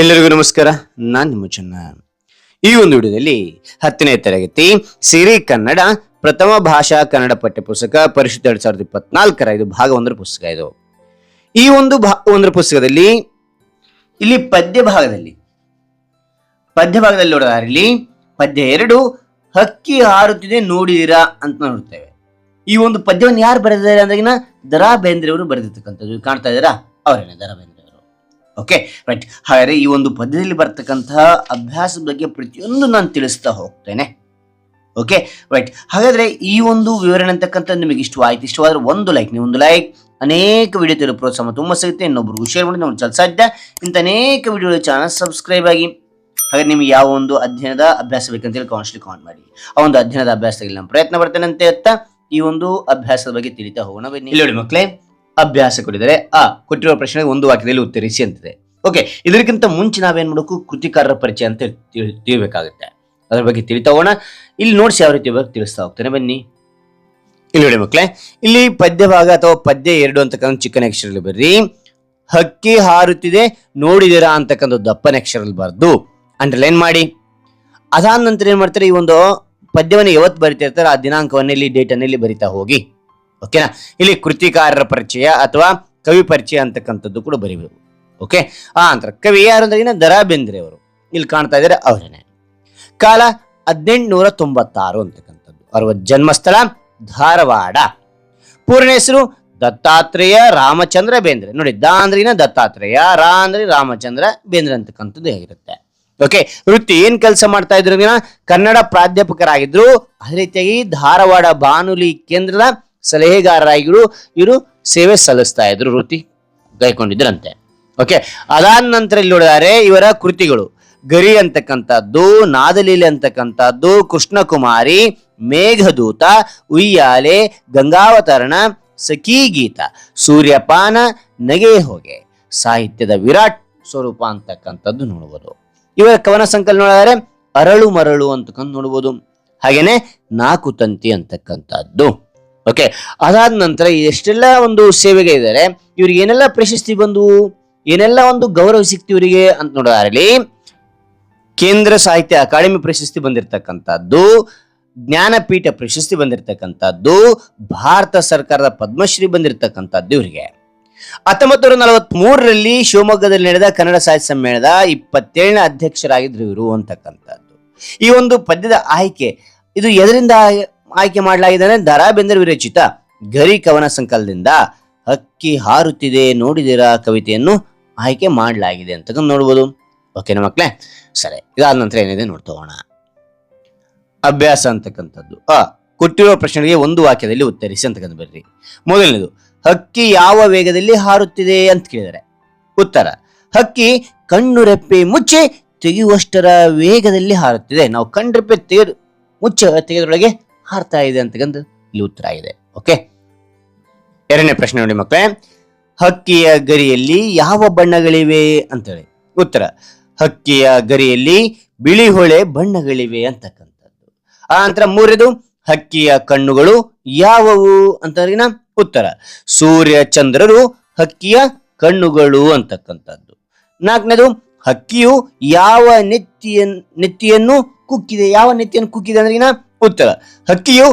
ಎಲ್ಲರಿಗೂ ನಮಸ್ಕಾರ. ನಾನು ನಿಮ್ಮ ಚೆನ್ನ ಈ ಒಂದು ವಿಡಿಯೋದಲ್ಲಿ ಹತ್ತನೇ ತರಗತಿ ಸಿರಿ ಕನ್ನಡ ಪ್ರಥಮ ಭಾಷಾ ಕನ್ನಡ ಪಠ್ಯಪುಸ್ತಕ ಪರಿಷತ್ ಎರಡ್ ಸಾವಿರದ ಇಪ್ಪತ್ನಾಲ್ಕರ ಇದು ಭಾಗ ಒಂದರ ಪುಸ್ತಕ ಇದು. ಈ ಒಂದು ಭಾ, ಒಂದರ ಪುಸ್ತಕದಲ್ಲಿ ಇಲ್ಲಿ ಪದ್ಯ ಭಾಗದಲ್ಲಿ ಪದ್ಯ ಭಾಗದಲ್ಲಿ ನೋಡೋದಾರಲ್ಲಿ ಪದ್ಯ ಎರಡು, ಹಕ್ಕಿ ಹಾರುತ್ತಿದೆ ನೋಡಿದಿರಾ ಅಂತ ನೋಡ್ತೇವೆ. ಈ ಒಂದು ಪದ್ಯವನ್ನು ಯಾರು ಬರೆದಿದ್ದಾರೆ ಅಂದಾಗಿನ? ದರಾ ಬೇಂದ್ರೆ ಅವರು ಬರೆದಿರ್ತಕ್ಕಂಥದ್ದು ಕಾಣ್ತಾ ಇದ್ದೀರಾ? ಅವರೇನೆ ದರಾ ಬೇಂದ್ರೆ ಓಕೆ ರೈಟ್ ಹಾಗಾದ್ರೆ ಈ ಒಂದು ಪದ್ಯದಲ್ಲಿ ಬರ್ತಕ್ಕಂತಹ ಅಭ್ಯಾಸದ ಬಗ್ಗೆ ಪ್ರತಿಯೊಂದು ನಾನು ತಿಳಿಸ್ತಾ ಹೋಗ್ತೇನೆ. ಓಕೆ ರೈಟ್ ಹಾಗಾದ್ರೆ ಈ ಒಂದು ವಿವರಣೆ ಅಂತಕ್ಕಂಥದ್ದು ನಿಮಗೆ ಇಷ್ಟವಾಯ್ತು, ಇಷ್ಟವಾದ್ರೆ ಒಂದು ಲೈಕ್ ನೀವು ಒಂದು ಲೈಕ್ ಅನೇಕ ವಿಡಿಯೋ ಪ್ರೋತ್ಸಾಹ ತುಂಬ ಸಿಗುತ್ತೆ. ಇನ್ನೊಬ್ರಿಗೂ ಶೇರ್ ಮಾಡಿ ನಮ್ಮ ಚಲ ಸಾಧ್ಯ. ಇಂಥ ಅನೇಕ ವಿಡಿಯೋ ಚಾನಲ್ ಸಬ್ಸ್ಕ್ರೈಬ್ ಆಗಿ ಹಾಗೆ ನಿಮ್ಗೆ ಯಾವ ಒಂದು ಅಧ್ಯಯನದ ಅಭ್ಯಾಸ ಬೇಕಂತೇಳಿ ಕಾನ್ಸ್ಟ್ಲಿ ಕಾಮೆಂಟ್ ಮಾಡಿ. ಆ ಒಂದು ಅಧ್ಯಯನದ ಅಭ್ಯಾಸದಲ್ಲಿ ನಮ್ಮ ಪ್ರಯತ್ನ ಪಡ್ತೇನೆ ಅಂತ ಹೇಳ್ತಾ, ಈ ಒಂದು ಅಭ್ಯಾಸದ ಬಗ್ಗೆ ತಿಳಿತಾ ಹೋಗೋಣ ಬನ್ನಿ. ನೋಡಿ ಮಕ್ಕಳೇ ಅಭ್ಯಾಸ ಕೊಡಿದರೆ ಆ, ಕೊಟ್ಟಿರುವ ಪ್ರಶ್ನೆಗೆ ಒಂದು ವಾಕ್ಯದಲ್ಲಿ ಉತ್ತರಿಸಿ ಅಂತಿದೆ. ಓಕೆ ಇದಕ್ಕಿಂತ ಮುಂಚೆ ನಾವೇನ್ ಮಾಡಬೇಕು? ಕೃತಿಕಾರರ ಪರಿಚಯ ಅಂತ ತಿಳ್- ತಿಳಿಬೇಕಾಗುತ್ತೆ. ಅದ್ರ ಬಗ್ಗೆ ತಿಳಿತಾ ಹೋಗೋಣ ಇಲ್ಲಿ ನೋಡ್ಸಿ ಯಾವ ರೀತಿ ಬಗ್ಗೆ ತಿಳಿಸ್ತಾ ಹೋಗ್ತೇನೆ. ಬನ್ನಿ. ಇಲ್ಲಿ ನೋಡಿ ಮಕ್ಕಳೇ ಇಲ್ಲಿ ಪದ್ಯ ಭಾಗ ಅಥವಾ ಪದ್ಯ ಎರಡು ಅಂತಕ್ಕಂಥ ಚಿಕ್ಕನ ಅಕ್ಷರಲ್ಲಿ ಬರ್ರಿ. ಹಕ್ಕಿ ಹಾರುತ್ತಿದೆ, ನೋಡಿದಿರಾ ಅಂತಕ್ಕಂಥ ದಪ್ಪನ ಅಕ್ಷರಲ್ಲಿ ಬರ್ದು ಅಂಡರ್ಲೈನ್ ಮಾಡಿ. ಅದಾದ ನಂತರ ಏನ್ ಮಾಡ್ತಾರೆ? ಈ ಒಂದು ಪದ್ಯವನ್ನು ಯಾವತ್ತು ಬರಿತಿರ್ತಾರೆ ಆ ದಿನಾಂಕವನ್ನ ಇಲ್ಲಿ ಡೇಟ್ ಅನ್ನು ಇಲ್ಲಿ ಬರಿತಾ ಹೋಗಿ. ಓಕೆನಾ? ಇಲ್ಲಿ ಕೃತಿಕಾರರ ಪರಿಚಯ ಅಥವಾ ಕವಿ ಪರಿಚಯ ಅಂತಕ್ಕಂಥದ್ದು ಕೂಡ ಬರಿಬೇಕು ಓಕೆ? ಆ ಅಂತರ ಕವಿ ಯಾರು ಅಂದ್ರೆ ದರಾ ಬೇಂದ್ರೆ ಅವರು. ಇಲ್ಲಿ ಕಾಣ್ತಾ ಇದ್ದಾರೆ ಅವರೇನೆ. ಕಾಲ ಹದಿನೆಂಟುನೂರ ತೊಂಬತ್ತಾರು ಅಂತಕ್ಕಂಥದ್ದು. ಅವರ ಜನ್ಮಸ್ಥಳ ಧಾರವಾಡ. ಪೂರ್ಣ ಹೆಸರು ದತ್ತಾತ್ರೇಯ ರಾಮಚಂದ್ರ ಬೇಂದ್ರೆ. ನೋಡಿ, ದ ಅಂದ್ರಿನ ದತ್ತಾತ್ರೇಯ, ರಾ ಅಂದ್ರೆ ರಾಮಚಂದ್ರ ಬೇಂದ್ರೆ ಅಂತಕ್ಕಂಥದ್ದು ಹೇಗಿರುತ್ತೆ ಓಕೆ? ವೃತ್ತಿ ಏನ್ ಕೆಲಸ ಮಾಡ್ತಾ ಇದ್ರು ಕನ್ನಡ ಪ್ರಾಧ್ಯಾಪಕರಾಗಿದ್ರು. ಅದೇ ರೀತಿಯಾಗಿ ಧಾರವಾಡ ಬಾನುಲಿ ಕೇಂದ್ರದ ಸಲಹೆಗಾರರಾಗಿರು ಇವರು ಸೇವೆ ಸಲ್ಲಿಸ್ತಾ ಇದ್ರು, ವೃತ್ತಿ ಕೈಕೊಂಡಿದ್ರಂತೆ. ಓಕೆ ಅದಾದ ನಂತರ ಇಲ್ಲಿ ನೋಡಿದರೆ ಇವರ ಕೃತಿಗಳು. ಗರಿ ಅಂತಕ್ಕಂಥದ್ದು, ನಾದಲೀಲೆ ಅಂತಕ್ಕಂಥದ್ದು, ಕೃಷ್ಣಕುಮಾರಿ, ಮೇಘದೂತ, ಉಯ್ಯಾಲೆ, ಗಂಗಾವತರಣ ಸಖಿ ಗೀತ ಸೂರ್ಯಪಾನ ನಗೆ ಹೋಗೆ ಸಾಹಿತ್ಯದ ವಿರಾಟ್ ಸ್ವರೂಪ ಅಂತಕ್ಕಂಥದ್ದು ನೋಡಬಹುದು ಇವರ ಕವನ ಸಂಕಲನ ನೋಡಿದರೆ, ಅರಳು ಮರಳು ಅಂತಕ್ಕಂಥ ನೋಡ್ಬೋದು. ಹಾಗೇನೆ ನಾಕು ತಂತಿ ಅಂತಕ್ಕಂಥದ್ದು. ಓಕೆ ಅದಾದ ನಂತರ ಎಷ್ಟೆಲ್ಲ ಒಂದು ಸೇವೆಗೆ ಇದ್ದಾರೆ, ಇವ್ರಿಗೆ ಏನೆಲ್ಲ ಪ್ರಶಸ್ತಿ ಬಂದು, ಏನೆಲ್ಲ ಒಂದು ಗೌರವ ಸಿಕ್ತಿ ಇವರಿಗೆ ಅಂತ ನೋಡೋದಾರಲ್ಲಿ ಕೇಂದ್ರ ಸಾಹಿತ್ಯ ಅಕಾಡೆಮಿ ಪ್ರಶಸ್ತಿ ಬಂದಿರತಕ್ಕಂಥದ್ದು, ಜ್ಞಾನಪೀಠ ಪ್ರಶಸ್ತಿ ಬಂದಿರತಕ್ಕಂಥದ್ದು, ಭಾರತ ಸರ್ಕಾರದ ಪದ್ಮಶ್ರೀ ಬಂದಿರತಕ್ಕಂಥದ್ದು ಇವರಿಗೆ. ಹತ್ತೊಂಬತ್ತು ನೂರ ನಲವತ್ತ್ ಮೂರರಲ್ಲಿ ಶಿವಮೊಗ್ಗದಲ್ಲಿ ನಡೆದ ಕನ್ನಡ ಸಾಹಿತ್ಯ ಸಮ್ಮೇಳನದ ಇಪ್ಪತ್ತೇಳನೇ ಅಧ್ಯಕ್ಷರಾಗಿದ್ರು ಇವರು ಅಂತಕ್ಕಂಥದ್ದು. ಈ ಒಂದು ಪದ್ಯದ ಆಯ್ಕೆ, ಇದು ಎದರಿಂದ ಆಯ್ಕೆ ಮಾಡಲಾಗಿದೆ ದರಾ ಬೇಂದ್ರೆ ವಿರಚಿತ ಗರಿ ಕವನ ಸಂಕಲನದಿಂದ ಹಕ್ಕಿ ಹಾರುತ್ತಿದೆ. ನೋಡಿದಿರಾ ಕವಿತೆಯನ್ನು ಆಯ್ಕೆ ಮಾಡಲಾಗಿದೆ ಅಂತ ನೋಡ್ಬೋದು. ಓಕೆನಾ ಮಕ್ಕಳೇ ಸರಿ, ಇದಾದ ನಂತರ ಏನಿದೆ ನೋಡ್ತೋಣ ಅಭ್ಯಾಸ ಅಂತಕ್ಕಂಥದ್ದು. ಆ, ಕೊಟ್ಟಿರುವ ಪ್ರಶ್ನೆಗೆ ಒಂದು ವಾಕ್ಯದಲ್ಲಿ ಉತ್ತರಿಸಿ ಅಂತಕ್ಕಂಥ ಬರ್ರಿ. ಮೊದಲನೇದು, ಹಕ್ಕಿ ಯಾವ ವೇಗದಲ್ಲಿ ಹಾರುತ್ತಿದೆ ಅಂತ ಕೇಳಿದರೆ. ಉತ್ತರ, ಹಕ್ಕಿ ಕಣ್ಣು ರೆಪ್ಪೆ ಮುಚ್ಚಿ ತೆಗೆಯುವಷ್ಟರ ವೇಗದಲ್ಲಿ ಹಾರುತ್ತಿದೆ. ನಾವು ಕಣ್ಣು ರೆಪ್ಪೆ ತೆಗೆದು ಮುಚ್ಚ ತೆಗೆದ್ರೊಳಗೆ ಹಾರ್ತಾ ಇದೆ ಅಂತಕ್ಕಂಥ ಇಲ್ಲಿ ಉತ್ತರ ಇದೆ. ಓಕೆ ಎರಡನೇ ಪ್ರಶ್ನೆ ನೋಡಿ ಮಕ್ಕಳೇ. ಹಕ್ಕಿಯ ಗರಿಯಲ್ಲಿ ಯಾವ ಬಣ್ಣಗಳಿವೆ ಅಂತೇಳಿ. ಉತ್ತರ. ಹಕ್ಕಿಯ ಗರಿಯಲ್ಲಿ ಬಿಳಿ ಹೊಳೆ ಬಣ್ಣಗಳಿವೆ ಅಂತಕ್ಕಂಥದ್ದು. ಆ ನಂತರ ಮೂರನೇದು, ಹಕ್ಕಿಯ ಕಣ್ಣುಗಳು ಯಾವುವು ಅಂತ ಉತ್ತರ. ಸೂರ್ಯ ಚಂದ್ರರು ಹಕ್ಕಿಯ ಕಣ್ಣುಗಳು ಅಂತಕ್ಕಂಥದ್ದು. ನಾಲ್ಕನೇದು, ಹಕ್ಕಿಯು ಯಾವ ನೆತ್ತಿಯ ನೆತ್ತಿಯನ್ನು ಕುಕ್ಕಿದೆ? ಯಾವ ನೆತ್ತಿಯನ್ನು ಕುಕ್ಕಿದೆ ಅಂದ್ರಿನ ಉತ್ತರ, ಹಕ್ಕಿಯು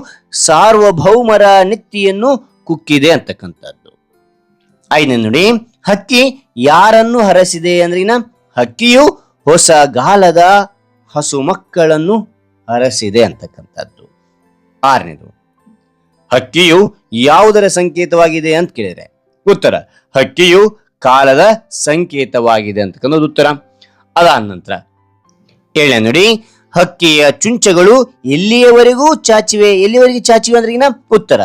ಸಾರ್ವಭೌಮರ ನೆತ್ತಿಯನ್ನು ಕುಕ್ಕಿದೆ ಅಂತಕ್ಕಂಥದ್ದು. ಐದನೇ ನೋಡಿ, ಹಕ್ಕಿ ಯಾರನ್ನು ಹರಸಿದೆ ಅಂದ್ರಿನ ಹಕ್ಕಿಯು ಹೊಸ ಗಾಲದ ಹಸು ಮಕ್ಕಳನ್ನು ಹರಸಿದೆ ಅಂತಕ್ಕಂಥದ್ದು. ಆರನೇದು ಹಕ್ಕಿಯು ಯಾವುದರ ಸಂಕೇತವಾಗಿದೆ ಅಂತ ಕೇಳಿದರೆ ಉತ್ತರ, ಹಕ್ಕಿಯು ಕಾಲದ ಸಂಕೇತವಾಗಿದೆ ಅಂತಕ್ಕಂಥದ್ದು ಉತ್ತರ. ಅದಾದ ನಂತರ ಏಳನೇ ನೋಡಿ ಹಕ್ಕಿಯ ಚುಂಚಗಳು ಎಲ್ಲಿಯವರೆಗೂ ಚಾಚಿವೆ? ಎಲ್ಲಿಯವರೆಗೆ ಚಾಚಿವೆ ಅಂದ್ರಿಗಿನ ಉತ್ತರ.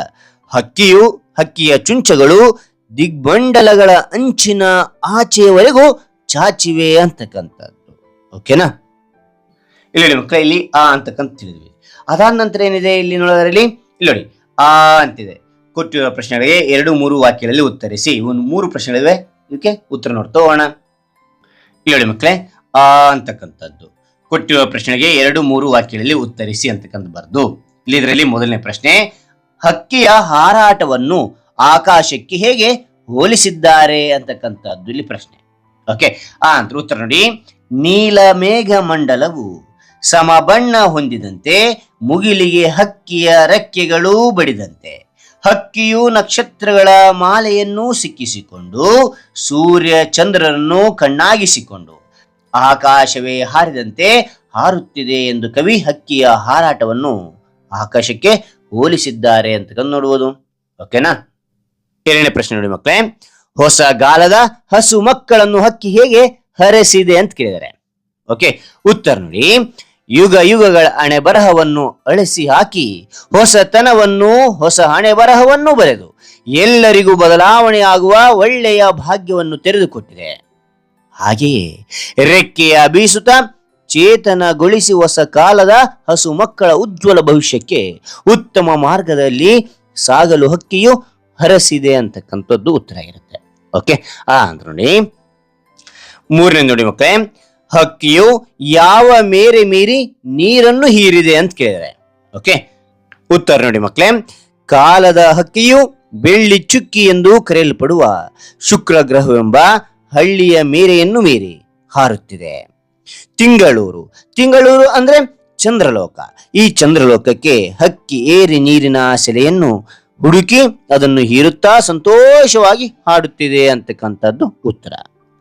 ಹಕ್ಕಿಯು, ಹಕ್ಕಿಯ ಚುಂಚಗಳು ದಿಗ್ಬಂಡಲಗಳ ಅಂಚಿನ ಆಚೆಯವರೆಗೂ ಚಾಚಿವೆ ಅಂತಕ್ಕಂಥದ್ದು. ಓಕೆನಾ ಇಲ್ಲಿ ನೋಡಿ ಮಕ್ಕಳ, ಇಲ್ಲಿ ಆ ಅಂತಕ್ಕಂತ ತಿಳಿದ್ವಿ ಅದಾದ ನಂತರ ಏನಿದೆ ಇಲ್ಲಿ ನೋಡೋದರಲ್ಲಿ? ಇಲ್ಲಿ ನೋಡಿ, ಆ ಅಂತಿದೆ. ಕೊಟ್ಟಿರುವ ಪ್ರಶ್ನೆಗಳಿಗೆ ಎರಡು, ಮೂರು ವಾಕ್ಯಗಳಲ್ಲಿ ಉತ್ತರಿಸಿ. ಒಂದು ಮೂರು ಪ್ರಶ್ನೆಗಳಿವೆ, ಇದಕ್ಕೆ ಉತ್ತರ ನೋಡ್ತಾ ಹೋಗೋಣ. ಇಲ್ಲಿ ನೋಡಿ ಮಕ್ಕಳೇ, ಆ ಅಂತಕ್ಕಂಥದ್ದು. ಕೊಟ್ಟಿರುವ ಪ್ರಶ್ನೆಗೆ ಎರಡು ಮೂರು ವಾಕ್ಯಗಳಲ್ಲಿ ಉತ್ತರಿಸಿ ಅಂತಕ್ಕಂಥ ಬರ್ದು ಇಲ್ಲಿ ಇದರಲ್ಲಿ ಮೊದಲನೇ ಪ್ರಶ್ನೆ, ಹಕ್ಕಿಯ ಹಾರಾಟವನ್ನು ಆಕಾಶಕ್ಕೆ ಹೇಗೆ ಹೋಲಿಸಿದ್ದಾರೆ ಅಂತಕ್ಕಂಥದ್ದು ಇಲ್ಲಿ ಪ್ರಶ್ನೆ. ಓಕೆ, ಆ ಅಂತ ಉತ್ತರ ನೋಡಿ. ನೀಲ ಮೇಘ ಮಂಡಲವು ಸಮಬಣ್ಣ ಹೊಂದಿದಂತೆ ಮುಗಿಲಿಗೆ ಹಕ್ಕಿಯ ರೆಕ್ಕೆಗಳೂ ಬಡಿದಂತೆ. ಹಕ್ಕಿಯು ನಕ್ಷತ್ರಗಳ ಮಾಲೆಯನ್ನು ಸಿಕ್ಕಿಸಿಕೊಂಡು ಸೂರ್ಯ ಚಂದ್ರರನ್ನು ಕಣ್ಣಾಗಿಸಿಕೊಂಡು ಆಕಾಶವೇ ಹಾರಿದಂತೆ ಹಾರುತ್ತಿದೆ ಎಂದು ಕವಿ ಹಕ್ಕಿಯ ಹಾರಾಟವನ್ನು ಆಕಾಶಕ್ಕೆ ಹೋಲಿಸಿದ್ದಾರೆ ಅಂತ ನೋಡುವುದು. ಓಕೆನಾ ಎರಡನೇ ಪ್ರಶ್ನೆ ನೋಡಿ ಮಕ್ಕಳೇ. ಹೊಸ ಗಾಲದ ಹಸು ಮಕ್ಕಳನ್ನು ಹಕ್ಕಿ ಹೇಗೆ ಹರಸಿದೆ ಅಂತ ಕೇಳಿದ್ದಾರೆ ಓಕೆ ಉತ್ತರ ನೋಡಿ. ಯುಗ ಯುಗಗಳ ಹಣೆ ಬರಹವನ್ನು ಅಳಿಸಿ ಹಾಕಿ ಹೊಸತನವನ್ನು, ಹೊಸ ಹಣೆ ಬರಹವನ್ನು ಬರೆದು ಎಲ್ಲರಿಗೂ ಬದಲಾವಣೆಯಾಗುವ ಒಳ್ಳೆಯ ಭಾಗ್ಯವನ್ನು ತೆರೆದುಕೊಟ್ಟಿದೆ. ಹಾಗೆಯೇ ರೆಕ್ಕೆಯ ಬೀಸುತ್ತ ಚೇತನಗೊಳಿಸಿ ಹೊಸ ಕಾಲದ ಹಸು ಮಕ್ಕಳ ಉಜ್ವಲ ಭವಿಷ್ಯಕ್ಕೆ ಉತ್ತಮ ಮಾರ್ಗದಲ್ಲಿ ಸಾಗಲು ಹಕ್ಕಿಯು ಹರಸಿದೆ ಅಂತಕ್ಕಂಥದ್ದು ಉತ್ತರ ಇರುತ್ತೆ. ಓಕೆ ಆ, ಅಂದ್ರೆ ನೋಡಿ. ಮೂರನೇ ನೋಡಿ ಮಕ್ಕಳೇ, ಹಕ್ಕಿಯು ಯಾವ ಮೇರೆ ಮೀರಿ ನೀರನ್ನು ಹೀರಿದೆ ಅಂತ ಕೇಳಿದರೆ. ಓಕೆ ಉತ್ತರ ನೋಡಿ ಮಕ್ಕಳೇ, ಕಾಲದ ಹಕ್ಕಿಯು ಬೆಳ್ಳಿ ಚುಕ್ಕಿ ಎಂದು ಕರೆಯಲ್ಪಡುವ ಶುಕ್ರ ಗ್ರಹವೆಂಬ ಹಳ್ಳಿಯ ಮೇರೆಯನ್ನು ಮೀರಿ ಹಾರುತ್ತಿದೆ. ತಿಂಗಳೂರು. ತಿಂಗಳೂರು ಅಂದ್ರೆ ಚಂದ್ರಲೋಕ. ಈ ಚಂದ್ರಲೋಕಕ್ಕೆ ಹಕ್ಕಿ ಏರಿ ನೀರಿನ ಸೆಲೆಯನ್ನು ಹುಡುಕಿ ಅದನ್ನು ಹೀರುತ್ತಾ ಸಂತೋಷವಾಗಿ ಹಾಡುತ್ತಿದೆ ಅಂತಕ್ಕಂಥದ್ದು ಉತ್ತರ.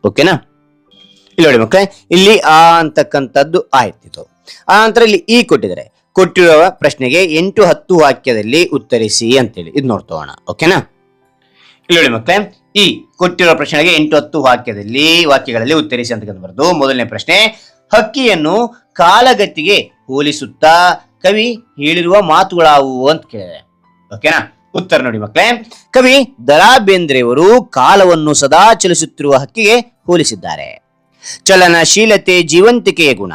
ಓಕೆನಾ? ಇಲ್ಲಿ ನೋಡಿ ಮಕ್ಕಳೇ, ಇಲ್ಲಿ ಆ ಅಂತಕ್ಕಂಥದ್ದು ಆಯ್ತಿತ್ತು. ಆ ನಂತರ ಇಲ್ಲಿ ಈ ಕೊಟ್ಟಿದ್ದಾರೆ. ಕೊಟ್ಟಿರುವ ಪ್ರಶ್ನೆಗೆ ಎಂಟು ಹತ್ತು ವಾಕ್ಯದಲ್ಲಿ ಉತ್ತರಿಸಿ ಅಂತೇಳಿ. ಇದು ನೋಡ್ತೋಣ ಓಕೆನಾ? ಇಲ್ಲಿ ನೋಡಿ ಮಕ್ಕಳೇ ಈ ಕೊಟ್ಟಿರುವ ಪ್ರಶ್ನೆಗೆ ಎಂಟು ಹತ್ತು ವಾಕ್ಯದಲ್ಲಿ, ವಾಕ್ಯಗಳಲ್ಲಿ ಉತ್ತರಿಸಿ ಅಂತ ಬರೆದು. ಮೊದಲನೇ ಪ್ರಶ್ನೆ, ಹಕ್ಕಿಯನ್ನು ಕಾಲಗತಿಗೆ ಹೋಲಿಸುತ್ತಾ ಕವಿ ಹೇಳಿರುವ ಮಾತುಗಳಾವುವು ಅಂತ ಕೇಳಿದೆ. ಓಕೆನಾ ಉತ್ತರ ನೋಡಿ ಮಕ್ಕಳೇ, ಕವಿ ದರಾ ಬೇಂದ್ರೆಯವರು ಕಾಲವನ್ನು ಸದಾ ಚಲಿಸುತ್ತಿರುವ ಹಕ್ಕಿಗೆ ಹೋಲಿಸಿದ್ದಾರೆ. ಚಲನಶೀಲತೆ ಜೀವಂತಿಕೆಯ ಗುಣ,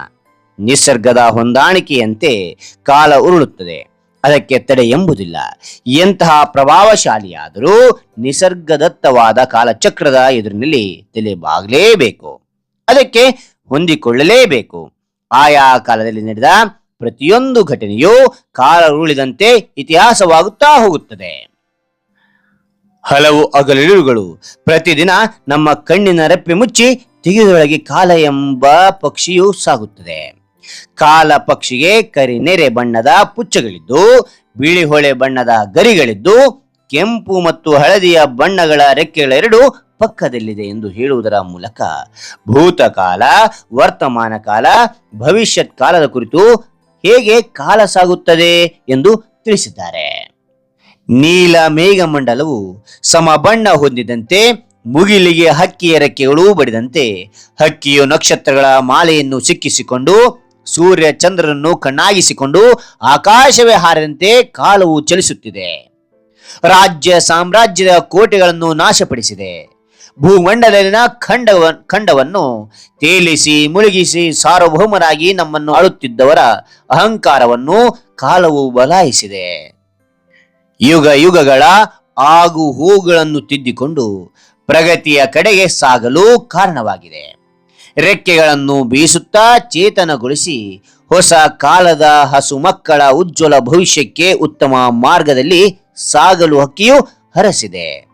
ನಿಸರ್ಗದ ಹೊಂದಾಣಿಕೆಯಂತೆ ಕಾಲ ಉರುಳುತ್ತದೆ. ಅದಕ್ಕೆ ತಡೆ ಎಂಬುದಿಲ್ಲ. ಎಂತಹ ಪ್ರಭಾವಶಾಲಿಯಾದರೂ ನಿಸರ್ಗದತ್ತವಾದ ಕಾಲಚಕ್ರದ ಎದುರಿನಲ್ಲಿ ತಲೆ ಬಾಗಲೇಬೇಕು ಅದಕ್ಕೆ ಹೊಂದಿಕೊಳ್ಳಲೇಬೇಕು. ಆಯಾ ಕಾಲದಲ್ಲಿ ನಡೆದ ಪ್ರತಿಯೊಂದು ಘಟನೆಯು ಕಾಲ ಉರುಳಿದಂತೆ ಇತಿಹಾಸವಾಗುತ್ತಾ ಹೋಗುತ್ತದೆ. ಹಲವು ಅಗಲಿರುಗಳು ಪ್ರತಿದಿನ ನಮ್ಮ ಕಣ್ಣಿನ ರೆಪ್ಪೆ ಮುಚ್ಚಿ ತೆಗೆದೊಳಗೆ ಕಾಲ ಎಂಬ ಪಕ್ಷಿಯು ಸಾಗುತ್ತದೆ. ಕಾಲ ಪಕ್ಷಿಗೆ ಕರಿನೆರೆ ಬಣ್ಣದ ಪುಚ್ಚಗಳಿದ್ದು, ಬಿಳಿ ಹೊಳೆ ಬಣ್ಣದ ಗರಿಗಳಿದ್ದು, ಕೆಂಪು ಮತ್ತು ಹಳದಿಯ ಬಣ್ಣಗಳ ರೆಕ್ಕೆಗಳೆರಡು ಪಕ್ಕದಲ್ಲಿದೆ ಎಂದು ಹೇಳುವುದರ ಮೂಲಕ ಭೂತಕಾಲ ವರ್ತಮಾನ ಕಾಲ, ಭವಿಷ್ಯತ್ ಕಾಲದ ಕುರಿತು ಹೇಗೆ ಕಾಲ ಸಾಗುತ್ತದೆ ಎಂದು ತಿಳಿಸಿದ್ದಾರೆ. ನೀಲ ಮೇಘಮಂಡಲವು ಸಮಬಣ್ಣ ಹೊಂದಿದಂತೆ, ಮುಗಿಲಿಗೆ ಹಕ್ಕಿಯ ರೆಕ್ಕೆಗಳು ಬಡಿದಂತೆ, ಹಕ್ಕಿಯು ನಕ್ಷತ್ರಗಳ ಮಾಲೆಯನ್ನು ಸಿಕ್ಕಿಸಿಕೊಂಡು ಸೂರ್ಯ ಚಂದ್ರನನ್ನು ಕಣ್ಣಾಗಿಸಿಕೊಂಡು ಆಕಾಶವೇ ಹಾರದಂತೆ ಕಾಲವು ಚಲಿಸುತ್ತಿದೆ. ರಾಜ್ಯ ಸಾಮ್ರಾಜ್ಯದ ಕೋಟೆಗಳನ್ನು ನಾಶಪಡಿಸಿದೆ. ಭೂಮಂಡಲದಲ್ಲಿನ ಖಂಡವ, ಖಂಡವನ್ನು ತೇಲಿಸಿ ಮುಳುಗಿಸಿ ಸಾರ್ವಭೌಮರಾಗಿ ನಮ್ಮನ್ನು ಆಳುತ್ತಿದ್ದವರ ಅಹಂಕಾರವನ್ನು ಕಾಲವು ಬಲಾಯಿಸಿದೆ ಯುಗ ಯುಗಗಳ ಆಗು ಹೂಗಳನ್ನು ತಿದ್ದಿಕೊಂಡು ಪ್ರಗತಿಯ ಕಡೆಗೆ ಸಾಗಲು ಕಾರಣವಾಗಿದೆ. ರೆಕ್ಕೆಗಳನ್ನು ಬೀಸುತ್ತಾ ಚೇತನಗೊಳಿಸಿ ಹೊಸ ಕಾಲದ ಹಸು ಮಕ್ಕಳ ಉಜ್ವಲ ಭವಿಷ್ಯಕ್ಕೆ ಉತ್ತಮ ಮಾರ್ಗದಲ್ಲಿ ಸಾಗಲು ಹಕ್ಕಿಯು ಹರಸಿದೆ.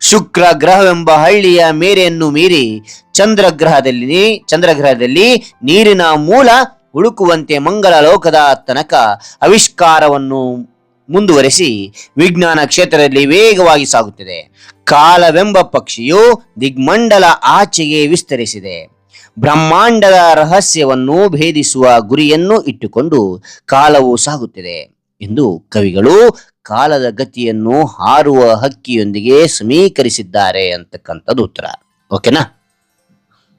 ಶುಕ್ರ ಗ್ರಹವೆಂಬ ಹಳ್ಳಿಯ ಮೇರೆಯನ್ನು ಮೀರಿ ಚಂದ್ರಗ್ರಹದಲ್ಲಿ ಚಂದ್ರಗ್ರಹದಲ್ಲಿ ನೀರಿನ ಮೂಲ ಹುಡುಕುವಂತೆ ಮಂಗಳ ಲೋಕದ ತನಕ ಆವಿಷ್ಕಾರವನ್ನು ಮುಂದುವರೆಸಿ ವಿಜ್ಞಾನ ಕ್ಷೇತ್ರದಲ್ಲಿ ವೇಗವಾಗಿ ಸಾಗುತ್ತಿದೆ. ಕಾಲವೆಂಬ ಪಕ್ಷಿಯು ದಿಗ್ಮಂಡಲ ಆಚೆಗೆ ವಿಸ್ತರಿಸಿದೆ. ಬ್ರಹ್ಮಾಂಡದ ರಹಸ್ಯವನ್ನು ಭೇದಿಸುವ ಗುರಿಯನ್ನು ಇಟ್ಟುಕೊಂಡು ಕಾಲವು ಸಾಗುತ್ತಿದೆ ಎಂದು ಕವಿಗಳು ಕಾಲದ ಗತಿಯನ್ನು ಹಾರುವ ಹಕ್ಕಿಯೊಂದಿಗೆ ಸಮೀಕರಿಸಿದ್ದಾರೆ ಅಂತಕ್ಕಂಥದ್ದು ಉತ್ತರ. ಓಕೆನಾ?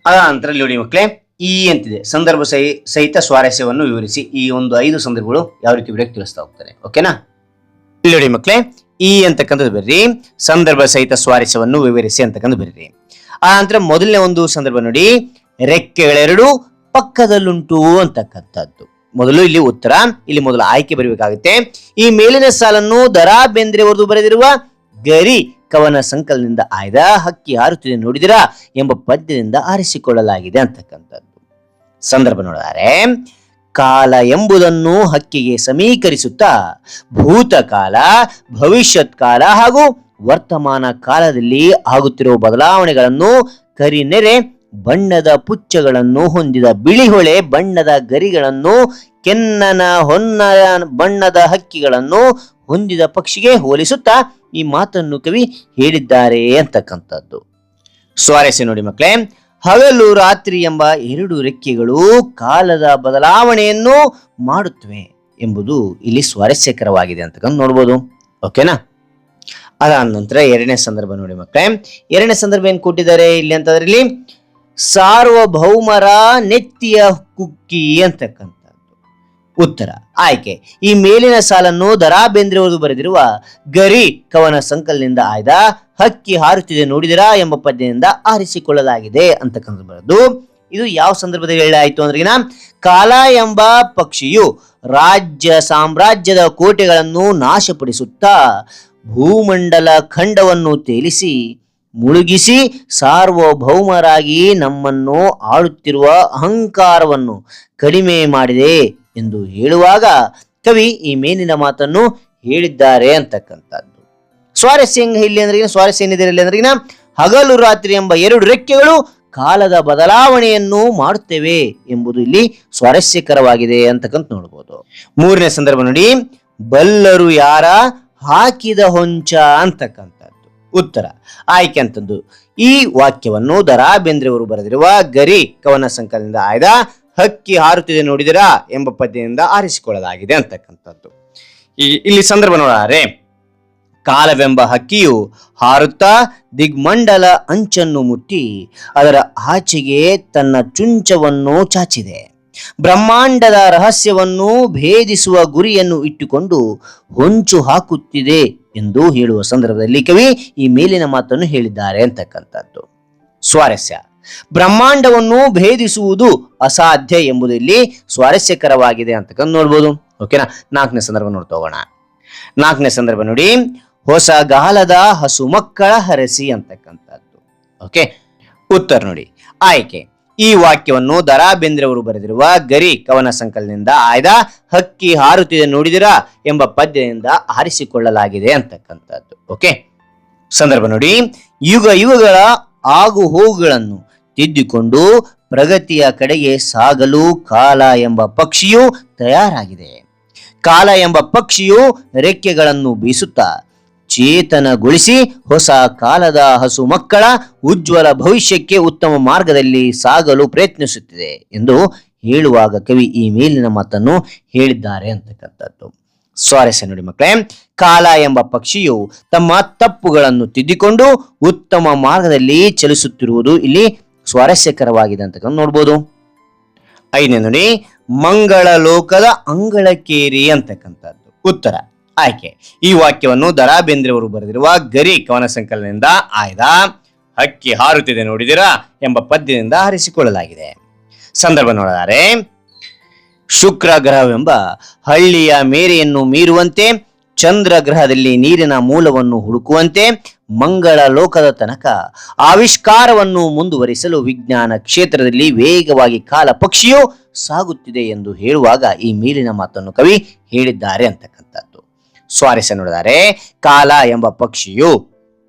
ಅದ ನಂತರ ನೋಡಿ ಮಕ್ಕಳೇ, ಈ ಅಂತಿದೆ. ಸಂದರ್ಭ ಸಹಿ, ಸಹಿತ ಸ್ವಾರಸ್ಯವನ್ನು ವಿವರಿಸಿ ಈ ಒಂದು ಐದು ಸಂದರ್ಭಗಳು ಯಾವ ರೀತಿ ಬಿಡಕ್ಕೆ ತಿಳಿಸ್ತಾ ಹೋಗ್ತಾರೆ. ಓಕೆನಾ? ನೋಡಿ ಮಕ್ಕಳೇ, ಈ ಅಂತಕ್ಕಂಥದ್ದು ಬರ್ರಿ. ಸಂದರ್ಭ ಸಹಿತ ಸ್ವಾರಸ್ಯವನ್ನು ವಿವರಿಸಿ ಅಂತಕ್ಕಂಥ ಬರ್ರಿ. ಆ ನಂತರ ಮೊದಲನೇ ಒಂದು ಸಂದರ್ಭ ನೋಡಿ. ರೆಕ್ಕೆಗಳೆರಡು ಪಕ್ಕದಲ್ಲುಂಟು ಅಂತಕ್ಕಂಥದ್ದು. ಮೊದಲು ಇಲ್ಲಿ ಉತ್ತರ, ಇಲ್ಲಿ ಮೊದಲು ಆಯ್ಕೆ ಬರಬೇಕಾಗುತ್ತೆ. ಈ ಮೇಲಿನ ಸಾಲನ್ನು ದರಾ ಬೇಂದ್ರೆವರದು ಬರೆದಿರುವ ಗರಿ ಕವನ ಸಂಕಲನದಿಂದ ಆಯ್ದ ಹಕ್ಕಿ ಹಾರುತ್ತಿದೆ ನೋಡಿದಿರಾ ಎಂಬ ಪದ್ಯದಿಂದ ಆರಿಸಿಕೊಳ್ಳಲಾಗಿದೆ ಅಂತಕ್ಕಂಥದ್ದು. ಸಂದರ್ಭ ನೋಡಿದರೆ, ಕಾಲ ಎಂಬುದನ್ನು ಹಕ್ಕಿಗೆ ಸಮೀಕರಿಸುತ್ತಾ ಭೂತಕಾಲ ಭವಿಷ್ಯತ್ ಕಾಲ ಹಾಗೂ ವರ್ತಮಾನ ಕಾಲದಲ್ಲಿ ಆಗುತ್ತಿರುವ ಬದಲಾವಣೆಗಳನ್ನು ಕರಿನೆರೆ ಬಣ್ಣದ ಪುಚ್ಚಗಳನ್ನು ಹೊಂದಿದ ಬಿಳಿಹೊಳೆ ಬಣ್ಣದ ಗರಿಗಳನ್ನು, ಕೆನ್ನನ ಹೊನ್ನ ಬಣ್ಣದ ಹಕ್ಕಿಗಳನ್ನು ಹೊಂದಿದ ಪಕ್ಷಿಗೆ ಹೋಲಿಸುತ್ತಾ ಈ ಮಾತನ್ನು ಕವಿ ಹೇಳಿದ್ದಾರೆ ಅಂತಕ್ಕಂಥದ್ದು. ಸ್ವಾರಸ್ಯ ನೋಡಿ ಮಕ್ಕಳೇ, ಹಗಲು ರಾತ್ರಿ ಎಂಬ ಎರಡು ರೆಕ್ಕೆಗಳು ಕಾಲದ ಬದಲಾವಣೆಯನ್ನು ಮಾಡುತ್ತವೆ ಎಂಬುದು ಇಲ್ಲಿ ಸ್ವಾರಸ್ಯಕರವಾಗಿದೆ ಅಂತಕ್ಕಂಥ ನೋಡ್ಬೋದು. ಓಕೆನಾ? ಅದಾದ ನಂತರ ಎರಡನೇ ಸಂದರ್ಭ ನೋಡಿ ಮಕ್ಕಳೇ, ಎರಡನೇ ಸಂದರ್ಭ ಏನು ಕೊಟ್ಟಿದ್ದಾರೆ ಇಲ್ಲಿ ಅಂತಂದ್ರೆ ಇಲ್ಲಿ ಸಾರ್ವಭೌಮರ ನೆತ್ತಿಯ ಕುಕ್ಕಿ ಅಂತಕ್ಕಂಥದ್ದು. ಉತ್ತರ, ಆಯ್ಕೆ. ಈ ಮೇಲಿನ ಸಾಲನ್ನು ದರಾ ಬೇಂದ್ರೆಯವರು ಬರೆದಿರುವ ಗರಿ ಕವನ ಸಂಕಲನದಿಂದ ಆಯ್ದ, ಹಕ್ಕಿ ಹಾರುತ್ತಿದೆ ನೋಡಿದಿರಾ ಎಂಬ ಪದ್ಯದಿಂದ ಆರಿಸಿಕೊಳ್ಳಲಾಗಿದೆ ಅಂತಕ್ಕಂಥ ಬರೆದು, ಇದು ಯಾವ ಸಂದರ್ಭದಲ್ಲಿ ಹೇಳಾಯಿತು ಅಂದ್ರಿಗಿನ, ಕಾಲ ಎಂಬ ಪಕ್ಷಿಯು ರಾಜ್ಯ ಸಾಮ್ರಾಜ್ಯದ ಕೋಟೆಗಳನ್ನು ನಾಶಪಡಿಸುತ್ತಾ ಭೂಮಂಡಲ ಖಂಡವನ್ನು ತೇಲಿಸಿ ಮುಳುಗಿಸಿ ಸಾರ್ವಭೌಮರಾಗಿ ನಮ್ಮನ್ನು ಆಳುತ್ತಿರುವ ಅಹಂಕಾರವನ್ನು ಕಡಿಮೆ ಮಾಡಿದೆ ಎಂದು ಹೇಳುವಾಗ ಕವಿ ಈ ಮೇಲಿನ ಮಾತನ್ನು ಹೇಳಿದ್ದಾರೆ ಅಂತಕ್ಕಂಥದ್ದು. ಸ್ವಾರಸ್ಯ ಇಲ್ಲಿ ಅಂದ್ರೆ ಸ್ವಾರಸ್ಯ ಏನಿದೆ ಇಲ್ಲಿ ಅಂದ್ರೆ ಹಗಲು ರಾತ್ರಿ ಎಂಬ ಎರಡು ರೆಕ್ಕೆಗಳು ಕಾಲದ ಬದಲಾವಣೆಯನ್ನು ಮಾಡುತ್ತೇವೆ ಎಂಬುದು ಇಲ್ಲಿ ಸ್ವಾರಸ್ಯಕರವಾಗಿದೆ ಅಂತಕ್ಕಂತ ನೋಡ್ಬೋದು. ಮೂರನೇ ಸಂದರ್ಭ ನೋಡಿ, ಬಲ್ಲರು ಯಾರ? ಹಾಕಿದ ಹೊಂಚ ಅಂತಕ್ಕಂಥದ್ದು. ಉತ್ತರ. ಆಯ್ಕೆ ಅಂತಂದು ಈ ವಾಕ್ಯವನ್ನು ದರಾ ಬೇಂದ್ರೆಯವರು ಬರೆದಿರುವ ಗರಿ ಕವನ ಸಂಕಲನದಿಂದ ಆಯ್ದ ಹಕ್ಕಿ ಹಾರುತ್ತಿದೆ ನೋಡಿದಿರಾ ಎಂಬ ಪದ್ಯದಿಂದ ಆರಿಸಿಕೊಳ್ಳಲಾಗಿದೆ ಅಂತಕ್ಕಂಥದ್ದು. ಈ ಇಲ್ಲಿ ಸಂದರ್ಭ ನೋಡಾರೆ. ಕಾಲವೆಂಬ ಹಕ್ಕಿಯು ಹಾರುತ್ತಾ ದಿಗ್ಮಂಡಲ ಅಂಚನ್ನು ಮುಟ್ಟಿ ಅದರ ಆಚೆಗೆ ತನ್ನ ಚುಂಚವನ್ನು ಚಾಚಿದೆ. ಬ್ರಹ್ಮಾಂಡದ ರಹಸ್ಯವನ್ನು ಭೇದಿಸುವ ಗುರಿಯನ್ನು ಇಟ್ಟುಕೊಂಡು ಹೊಂಚು ಹಾಕುತ್ತಿದೆ ಎಂದು ಹೇಳುವ ಸಂದರ್ಭದಲ್ಲಿ ಕವಿ ಈ ಮೇಲಿನ ಮಾತನ್ನು ಹೇಳಿದ್ದಾರೆ ಅಂತಕ್ಕಂಥದ್ದು. ಸ್ವಾರಸ್ಯ. ಬ್ರಹ್ಮಾಂಡವನ್ನು ಭೇದಿಸುವುದು ಅಸಾಧ್ಯ ಎಂಬುದು ಇಲ್ಲಿ ಸ್ವಾರಸ್ಯಕರವಾಗಿದೆ ಅಂತಕ್ಕಂಥ ನೋಡ್ಬೋದು. ಓಕೆನಾ ನಾಲ್ಕನೇ ಸಂದರ್ಭ ನೋಡ್ತಾ ಹೋಗೋಣ. ನಾಲ್ಕನೇ ಸಂದರ್ಭ ನೋಡಿ. ಹೊಸ ಗಾಲದ ಹಸು ಮಕ್ಕಳ ಹರಸಿ ಅಂತಕ್ಕಂಥದ್ದು. ಓಕೆ ಉತ್ತರ ನೋಡಿ. ಆಯ್ಕೆ. ಈ ವಾಕ್ಯವನ್ನು ದರಾ ಬೇಂದ್ರೆಯವರು ಬರೆದಿರುವ ಗರಿ ಕವನ ಸಂಕಲನದಿಂದ ಆಯ್ದ, ಹಕ್ಕಿ ಹಾರುತ್ತಿದೆ ನೋಡಿದಿರಾ ಎಂಬ ಪದ್ಯದಿಂದ ಆರಿಸಿಕೊಳ್ಳಲಾಗಿದೆ ಅಂತಕ್ಕಂಥದ್ದು. ಓಕೆ ಸಂದರ್ಭ ನೋಡಿ. ಯುಗ ಯುಗಗಳ ಆಗು ಹೋಗುಗಳನ್ನು ತಿದ್ದಿಕೊಂಡು ಪ್ರಗತಿಯ ಕಡೆಗೆ ಸಾಗಲು ಕಾಲ ಎಂಬ ಪಕ್ಷಿಯು ತಯಾರಾಗಿದೆ. ಕಾಲ ಎಂಬ ಪಕ್ಷಿಯು ರೆಕ್ಕೆಗಳನ್ನು ಬೀಸುತ್ತಾ ಚೇತನಗೊಳಿಸಿ ಹೊಸ ಕಾಲದ ಹಸು ಮಕ್ಕಳ ಉಜ್ವಲ ಭವಿಷ್ಯಕ್ಕೆ ಉತ್ತಮ ಮಾರ್ಗದಲ್ಲಿ ಸಾಗಲು ಪ್ರಯತ್ನಿಸುತ್ತಿದೆ ಎಂದು ಹೇಳುವಾಗ ಕವಿ ಈ ಮೇಲಿನ ಮಾತನ್ನು ಹೇಳಿದ್ದಾರೆ ಅಂತಕ್ಕಂಥದ್ದು. ಸ್ವಾರಸ್ಯ ನೋಡಿ ಮಕ್ಕಳೇ, ಕಾಲ ಎಂಬ ಪಕ್ಷಿಯು ತಮ್ಮ ತಪ್ಪುಗಳನ್ನು ತಿದ್ದಿಕೊಂಡು ಉತ್ತಮ ಮಾರ್ಗದಲ್ಲಿ ಚಲಿಸುತ್ತಿರುವುದು ಇಲ್ಲಿ ಸ್ವಾರಸ್ಯಕರವಾಗಿದೆ ಅಂತಕ್ಕಂಥ ನೋಡ್ಬೋದು. ಐದನೇ ನೋಡಿ ಮಂಗಳ ಲೋಕದ ಅಂಗಳಕೇರಿ ಅಂತಕ್ಕಂಥದ್ದು. ಉತ್ತರ ಆಯ್ಕೆ. ಈ ವಾಕ್ಯವನ್ನು ದರಾ ಬೇಂದ್ರೆಯವರು ಬರೆದಿರುವ ಗರಿ ಕವನ ಸಂಕಲನದಿಂದ ಆಯ್ದ. ಹಕ್ಕಿ ಹಾರುತ್ತಿದೆ ನೋಡಿದಿರಾ ಎಂಬ ಪದ್ಯದಿಂದ ಹರಿಸಿಕೊಳ್ಳಲಾಗಿದೆ ಸಂದರ್ಭ ನೋಡಿದರೆ ಶುಕ್ರ ಗ್ರಹವೆಂಬ ಹಳ್ಳಿಯ ಮೇರೆಯನ್ನು ಮೀರುವಂತೆ, ಚಂದ್ರ ಗ್ರಹದಲ್ಲಿ ನೀರಿನ ಮೂಲವನ್ನು ಹುಡುಕುವಂತೆ, ಮಂಗಳ ಲೋಕದ ತನಕ ಆವಿಷ್ಕಾರವನ್ನು ಮುಂದುವರಿಸಲು ವಿಜ್ಞಾನ ಕ್ಷೇತ್ರದಲ್ಲಿ ವೇಗವಾಗಿ ಕಾಲ ಪಕ್ಷಿಯು ಸಾಗುತ್ತಿದೆ ಎಂದು ಹೇಳುವಾಗ ಈ ಮೇಲಿನ ಮಾತನ್ನು ಕವಿ ಹೇಳಿದ್ದಾರೆ ಅಂತಕ್ಕಂಥದ್ದು ಸ್ವಾರಸ್ಯ ನೋಡಿದರೆ. ಕಾಲ ಎಂಬ ಪಕ್ಷಿಯು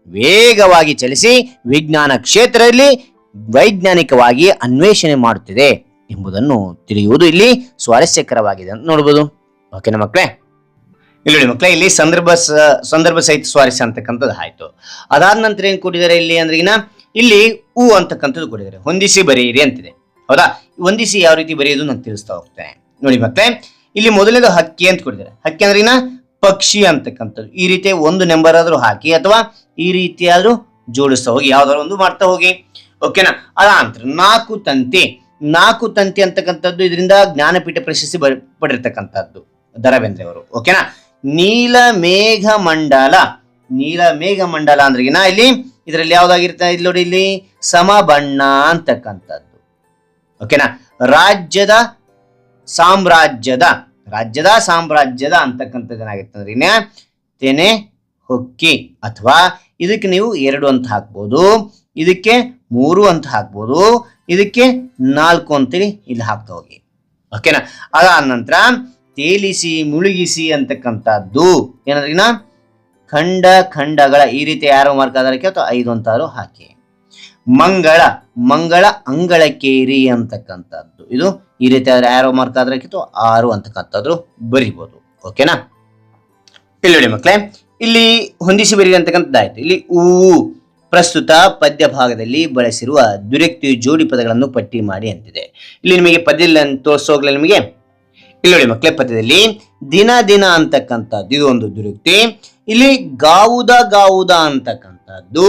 ವೇಗವಾಗಿ ಚಲಿಸಿ ವಿಜ್ಞಾನ ಕ್ಷೇತ್ರದಲ್ಲಿ ವೈಜ್ಞಾನಿಕವಾಗಿ ಅನ್ವೇಷಣೆ ಮಾಡುತ್ತಿದೆ ಎಂಬುದನ್ನು ತಿಳಿಯುವುದು ಇಲ್ಲಿ ಸ್ವಾರಸ್ಯಕರವಾಗಿದೆ ಅಂತ ನೋಡಬಹುದು ಓಕೆನಾ ಮಕ್ಕಳೇ ಇಲ್ಲಿ ನೋಡಿ ಮಕ್ಕಳೇ ಇಲ್ಲಿ ಸಂದರ್ಭ ಸಂದರ್ಭ ಸಹಿತ ಸ್ವಾರಸ್ಯ ಅಂತಕ್ಕಂಥದ್ದು ಆಯ್ತು. ಅದಾದ ನಂತರ ಏನ್ ಕೊಟ್ಟಿದ್ದಾರೆ ಇಲ್ಲಿ ಅಂದ್ರಿಗಿನ, ಇಲ್ಲಿ ಹೂ ಅಂತಕ್ಕಂಥದ್ದು ಕೊಟ್ಟಿದ್ದಾರೆ ಹೊಂದಿಸಿ ಬರೆಯಿರಿ ಅಂತಿದೆ. ಹೌದಾ? ಹೊಂದಿಸಿ ಯಾವ ರೀತಿ ಬರೆಯೋದು ನಾನು ತಿಳಿಸ್ತಾ ಹೋಗ್ತೇನೆ. ನೋಡಿ ಮಕ್ಕಳೇ ಇಲ್ಲಿ ಮೊದಲನೇದು ಹಕ್ಕಿ ಅಂತ ಕೊಟ್ಟಿದ್ದಾರೆ ಹಕ್ಕಿ ಅಂದ್ರಿಗಿನ ಪಕ್ಷಿ ಅಂತಕ್ಕಂಥದ್ದು. ಈ ರೀತಿ ಒಂದು ನಂಬರ್ ಆದ್ರೂ ಹಾಕಿ ಅಥವಾ ಈ ರೀತಿಯಾದ್ರೂ ಜೋಡಿಸ್ತಾ ಹೋಗಿ, ಯಾವ್ದಾದ್ರು ಒಂದು ಮಾಡ್ತಾ ಹೋಗಿ. ಓಕೆನಾ ಅದ ನಂತರ ನಾಲ್ಕು ತಂತಿ. ನಾಲ್ಕು ತಂತಿ ಅಂತಕ್ಕಂಥದ್ದು ಇದರಿಂದ ಜ್ಞಾನಪೀಠ ಪ್ರಶಸ್ತಿ ಬ ಪಡಿರ್ತಕ್ಕಂಥದ್ದು ದರ ಬೇಂದ್ರೆ ಅವರು ಓಕೆನಾ ನೀಲ ಮೇಘ ಮಂಡಲ. ನೀಲ ಮೇಘ ಮಂಡಲ ಅಂದ್ರಿಗಿನ ಇಲ್ಲಿ ಇದರಲ್ಲಿ ಯಾವ್ದಾಗಿರ್ತ ಇಲ್ಲಿ ನೋಡಿ ಇಲ್ಲಿ ಸಮಬಣ್ಣ ಅಂತಕ್ಕಂಥದ್ದು. ಓಕೆನಾ ರಾಜ್ಯದ ಸಾಮ್ರಾಜ್ಯದ ರಾಜ್ಯದ ಸಾಮ್ರಾಜ್ಯದ ಅಂತಕ್ಕಂಥದ್ದು ಏನಾಗಿರ್ತಂದ್ರೆ ಇನ್ನ ತೆನೆ, ಹೊಕ್ಕಿ ಅಥವಾ ಇದಕ್ಕೆ ನೀವು ಎರಡು ಅಂತ ಹಾಕ್ಬೋದು. ಇದಕ್ಕೆ ಮೂರು ಅಂತ ಹಾಕ್ಬೋದು. ಇದಕ್ಕೆ ನಾಲ್ಕು ಅಂತೇಳಿ ಇಲ್ಲಿ ಹಾಕ್ತಾ ಹೋಗಿ. ಓಕೆನಾ? ಅದಾದ ನಂತರ ತೇಲಿಸಿ, ಮುಳುಗಿಸಿ ಅಂತಕ್ಕಂಥದ್ದು ಏನಾದ್ರಿನ ಖಂಡ, ಖಂಡಗಳ ಈ ರೀತಿ ಯಾರು ಮಾರ್ಕ್ ಆಧಾರಕ್ಕೆ ಅಥವಾ ಐದು ಅಂತಾರು ಹಾಕಿ. ಮಂಗಳ ಮಂಗಳ ಅಂಗಳಕೇರಿ ಅಂತಕ್ಕಂಥದ್ದು. ಇದು ಈ ರೀತಿ ಆದ್ರೆ ಆರೋ ಮಾರ್ಕ್ ಆದ್ರೆ ಆರು ಅಂತಕ್ಕಂಥದ್ದು ಬರಿಬೋದು. ಓಕೆನಾ ಇಲ್ಲಿ ನೋಡಿ ಮಕ್ಕಳೇ ಇಲ್ಲಿ ಹೊಂದಿಸಿ ಬರಿ ಅಂತಕ್ಕಂಥದ್ದಾಯ್ತು. ಇಲ್ಲಿ ಊ, ಪ್ರಸ್ತುತ ಪದ್ಯ ಭಾಗದಲ್ಲಿ ಬಳಸಿರುವ ದುರಕ್ತಿ ಜೋಡಿ ಪದಗಳನ್ನು ಪಟ್ಟಿ ಮಾಡಿ ಅಂತಿದೆ. ಇಲ್ಲಿ ನಿಮಗೆ ಪದ್ಯದಲ್ಲಿ ತೋರಿಸೋಗ್ಲ ನಿಮಗೆ? ಇಲ್ಲಿ ನೋಡಿ ಮಕ್ಕಳೇ ಪದ್ಯದಲ್ಲಿ ದಿನ ದಿನ ಅಂತಕ್ಕಂಥದ್ದು. ಇದು ಒಂದು ದುರಕ್ತಿ ಇಲ್ಲಿ ಗಾವುದ ಗಾವುದ ಅಂತಕ್ಕಂಥದ್ದು.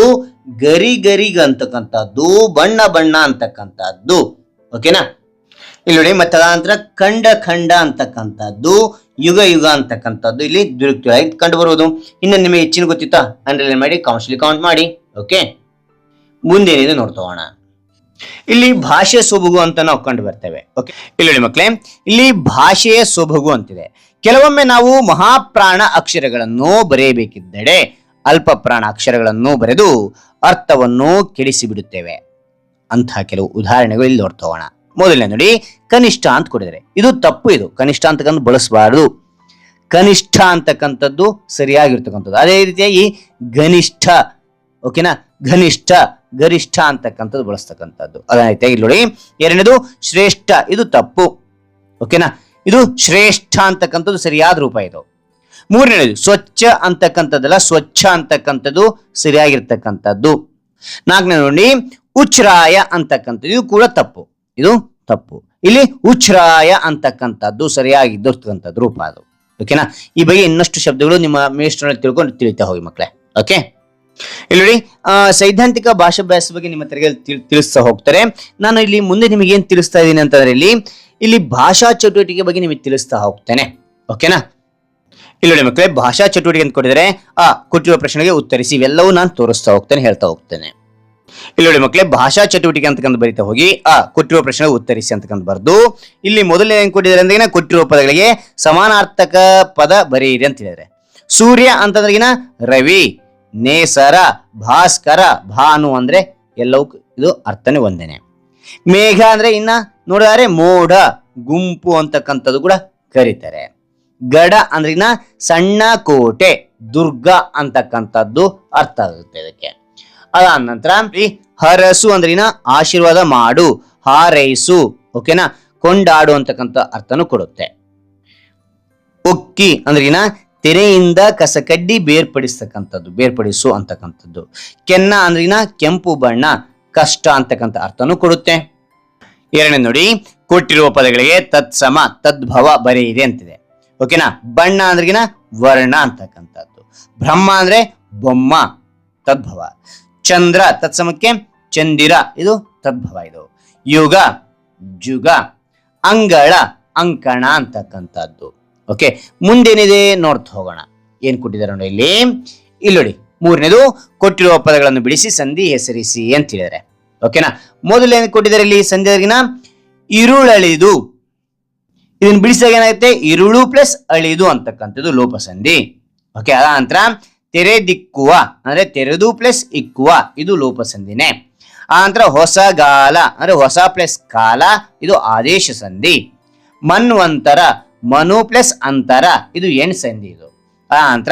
ಗರಿ ಗರಿಗ ಅಂತಕ್ಕಂಥದ್ದು ಬಣ್ಣ ಬಣ್ಣ ಅಂತಕ್ಕಂಥದ್ದು. ಓಕೆನಾ? ಇಲ್ಲಿ ನೋಡಿ ಮತ್ತೆ ಅದಾನಂತರ ಖಂಡ ಖಂಡ ಅಂತಕ್ಕಂಥದ್ದು, ಯುಗ ಯುಗ ಅಂತಕ್ಕಂಥದ್ದು ಇಲ್ಲಿ ದುರುಕ್ತಿಯಾಗಿ ಕಂಡು ಬರುವುದು ಇನ್ನು ನಿಮಗೆ ಹೆಚ್ಚಿನ ಗೊತ್ತಿತ್ತಾ? ಅಂಡರ್ಲೈನ್ ಮಾಡಿ ಕೌನ್ಸಿಲ್ ಕೌಂಟ್ ಮಾಡಿ. ಓಕೆ? ಮುಂದೇನಿದೆ ನೋಡ್ತೋಣ ಇಲ್ಲಿ ಭಾಷೆ ಸೊಬಗು ಅಂತ ನಾವು ಕಂಡು ಬರ್ತೇವೆ ಓಕೆ? ಇಲ್ಲಿ ನೋಡಿ ಮಕ್ಕಳೇ, ಇಲ್ಲಿ ಭಾಷೆಯ ಸೊಬಗು ಅಂತಿದೆ. ಕೆಲವೊಮ್ಮೆ ನಾವು ಮಹಾಪ್ರಾಣ ಅಕ್ಷರಗಳನ್ನು ಬರೆಯಬೇಕಿದ್ದರೆ ಅಲ್ಪ ಪ್ರಾಣ ಅಕ್ಷರಗಳನ್ನು ಬರೆದು ಅರ್ಥವನ್ನು ಕೆಡಿಸಿಬಿಡುತ್ತೇವೆ. ಅಂತಹ ಕೆಲವು ಉದಾಹರಣೆಗಳು ಇಲ್ಲಿ ನೋಡ್ತೋಣ ಮೊದಲನೇ ನೋಡಿ, ಕನಿಷ್ಠ ಅಂತ ಕೊಡಿದರೆ. ಇದು ತಪ್ಪು ಇದು. ಕನಿಷ್ಠ ಅಂತಕ್ಕಂಥ ಬಳಸಬಾರದು. ಕನಿಷ್ಠ ಅಂತಕ್ಕಂಥದ್ದು ಸರಿಯಾಗಿರ್ತಕ್ಕಂಥದ್ದು. ಅದೇ ರೀತಿಯಾಗಿ ಘನಿಷ್ಠ, ಓಕೆನಾ? ಘನಿಷ್ಠ, ಗರಿಷ್ಠ ಅಂತಕ್ಕಂಥದ್ದು ಬಳಸ್ತಕ್ಕಂಥದ್ದು. ಅದೇ ರೀತಿಯಾಗಿ ನೋಡಿ. ಎರಡನೇದು, ಶ್ರೇಷ್ಠ. ಇದು ತಪ್ಪು. ಓಕೆನಾ? ಇದು ಶ್ರೇಷ್ಠ ಅಂತಕ್ಕಂಥದ್ದು ಸರಿಯಾದ ರೂಪ ಇದು. ಮೂರನೇದು, ಸ್ವಚ್ಛ ಅಂತಕ್ಕಂಥದ್ದಲ್ಲ, ಸ್ವಚ್ಛ ಅಂತಕ್ಕಂಥದ್ದು ಸರಿಯಾಗಿರ್ತಕ್ಕಂಥದ್ದು. ನಾಲ್ಕನೇ ನೋಡಿ, ಉಚ್ಛ್ರಾಯ ಅಂತಕ್ಕಂಥದ್ದು, ಇದು ಕೂಡ ತಪ್ಪು. ಇದು ತಪ್ಪು. ಇಲ್ಲಿ ಉಚ್ಛ್ರಾಯ ಅಂತಕ್ಕಂಥದ್ದು ಸರಿಯಾಗಿದ್ದಿರ್ತಕ್ಕಂಥದ್ದು ರೂಪ ಅದು. ಓಕೆನಾ ಈ ಬಗ್ಗೆ ಇನ್ನಷ್ಟು ಶಬ್ದಗಳು ನಿಮ್ಮ ಮೇಷ್ಟ್ರಲ್ಲಿ ತಿಳ್ಕೊಂಡು ತಿಳಿತಾ ಹೋಗಿ ಮಕ್ಕಳೇ ಓಕೆ ಇಲ್ಲಿ ನೋಡಿ ಸೈದ್ಧಾಂತಿಕ ಭಾಷಾಭ್ಯಾಸ ಬಗ್ಗೆ ನಿಮ್ಮ ತೆರಿಗೆ ತಿಳ್- ತಿಳಿಸ್ತಾ ಹೋಗ್ತಾರೆ. ನಾನು ಇಲ್ಲಿ ಮುಂದೆ ನಿಮಗೆ ಏನ್ ತಿಳಿಸ್ತಾ ಇದ್ದೀನಿ ಅಂತಂದ್ರೆ ಇಲ್ಲಿ ಇಲ್ಲಿ ಭಾಷಾ ಚಟುವಟಿಕೆ ಬಗ್ಗೆ ನಿಮಗೆ ತಿಳಿಸ್ತಾ ಹೋಗ್ತೇನೆ. ಓಕೆನಾ ಇಲ್ಲಿ ನೋಡಿ ಮಕ್ಕಳೇ, ಭಾಷಾ ಚಟುವಟಿಕೆ ಅಂತ ಕೊಟ್ಟಿದ್ದಾರೆ. ಆ, ಕೊಟ್ಟಿರುವ ಪ್ರಶ್ನೆಗೆ ಉತ್ತರಿಸಿ, ಇವೆಲ್ಲವೂ ನಾನು ತೋರಿಸ್ತಾ ಹೋಗ್ತೇನೆ, ಹೇಳ್ತಾ ಹೋಗ್ತೇನೆ. ಇಲ್ಲಿ ನೋಡಿ ಮಕ್ಕಳೇ, ಭಾಷಾ ಚಟುವಟಿಕೆ ಅಂತಕಂತ ಬರಿತಾ ಹೋಗಿ, ಆ, ಕೊಟ್ಟಿರುವ ಪ್ರಶ್ನೆಗೆ ಉತ್ತರಿಸಿ ಅಂತಕಂತ ಬರ್ದು, ಇಲ್ಲಿ ಮೊದಲನೇ ಏನ್ ಕೊಟ್ಟಿದ್ದಾರೆ ಅಂದ್ರೆ ಕೊಟ್ಟಿರುವ ಪದಗಳಿಗೆ ಸಮಾನಾರ್ಥಕ ಪದ ಬರೀರಿ ಅಂತ ಹೇಳಿದ್ರೆ ಸೂರ್ಯ ಅಂತಂದ್ರಗಿನ ರವಿ, ನೇಸರ, ಭಾಸ್ಕರ, ಭಾನು ಅಂದ್ರೆ ಎಲ್ಲವೂ ಇದು ಅರ್ಥನೇ ಒಂದೇನೆ. ಮೇಘ ಅಂದ್ರೆ ಇನ್ನ ನೋಡಿದರೆ, ಮೋಡ, ಗುಂಪು ಅಂತಕ್ಕಂಥದ್ದು ಕೂಡ ಕರೀತಾರೆ. ಗಡ ಅಂದ್ರೆ ಇನ್ನ ಸಣ್ಣ ಕೋಟೆ, ದುರ್ಗ ಅಂತಕ್ಕಂಥದ್ದು ಅರ್ಥ ಆಗುತ್ತೆ ಇದಕ್ಕೆ. ಅದಾದ ನಂತರ ಹರಸು ಅಂದ್ರಿನ ಆಶೀರ್ವಾದ ಮಾಡು, ಹಾರೈಸು ಓಕೆನಾ ಕೊಂಡಾಡು ಅಂತಕ್ಕಂಥ ಅರ್ಥನು ಕೊಡುತ್ತೆ. ಉಕ್ಕಿ ಅಂದ್ರಿನ ತೆರೆಯಿಂದ ಕಸಕಡ್ಡಿ ಬೇರ್ಪಡಿಸ್ತಕ್ಕಂಥದ್ದು, ಬೇರ್ಪಡಿಸು ಅಂತಕ್ಕಂಥದ್ದು. ಕೆನ್ನ ಅಂದ್ರಿನ ಕೆಂಪು ಬಣ್ಣ, ಕಷ್ಟ ಅಂತಕ್ಕಂಥ ಅರ್ಥನು ಕೊಡುತ್ತೆ. ಎರಡನೇ ನೋಡಿ, ಕೊಟ್ಟಿರುವ ಪದಗಳಿಗೆ ತತ್ಸಮ, ತದ್ಭವ ಬರೆಯಿದೆ ಅಂತಿದೆ. ಓಕೆನಾ? ಬಣ್ಣ ಅಂದ್ರಗಿನ ವರ್ಣ ಅಂತಕ್ಕಂಥದ್ದು. ಬ್ರಹ್ಮ ಅಂದ್ರೆ ಬೊಮ್ಮ, ತದ್ಭವ. ಚಂದ್ರ ತತ್ಸಮಕ್ಕೆ ಚಂದಿರ, ಇದು ತದ್ಭವ ಇದು. ಯುಗ, ಜುಗ, ಅಂಗಳ, ಅಂಕಣ ಅಂತಕ್ಕಂಥದ್ದು. ಓಕೆ, ಮುಂದೇನಿದೆ ನೋಡ್ತಾ ಹೋಗೋಣ. ಏನ್ ಕೊಟ್ಟಿದ್ದಾರೆ ನೋಡಿ ಇಲ್ಲಿ? ಇಲ್ಲಿ ನೋಡಿ, ಮೂರನೇದು, ಕೊಟ್ಟಿರುವ ಪದಗಳನ್ನು ಬಿಡಿಸಿ, ಸಂಧಿ ಹೆಸರಿಸಿ ಅಂತ ಹೇಳಿದರೆ ಓಕೆನಾ? ಮೊದಲು ಏನ್ ಕೊಟ್ಟಿದ್ದಾರೆ ಇಲ್ಲಿ ಸಂಧಿ ಇರುಳಳಿದು. ಇದನ್ನ ಬಿಡಿಸಿದಾಗ ಏನಾಗುತ್ತೆ? ಇರುಳು ಪ್ಲಸ್ ಅಳಿದು ಅಂತಕ್ಕಂಥದ್ದು ಲೋಪಸಂಧಿ. ಓಕೆ ಅದ ನಂತರ ತೆರೆದಿಕ್ಕುವ, ಅಂದ್ರೆ ತೆರೆದು ಪ್ಲಸ್ ಇಕ್ಕುವ, ಇದು ಲೋಪಸಂಧಿನೇ. ಆ ನಂತರ ಹೊಸಗಾಲ ಅಂದ್ರೆ ಹೊಸ ಪ್ಲಸ್ ಕಾಲ, ಇದು ಆದೇಶ ಸಂಧಿ. ಮನ್ವಂತರ, ಮನು ಪ್ಲಸ್ ಅಂತರ, ಇದು ಎಣ್ ಸಂಧಿ ಇದು. ಆ ನಂತರ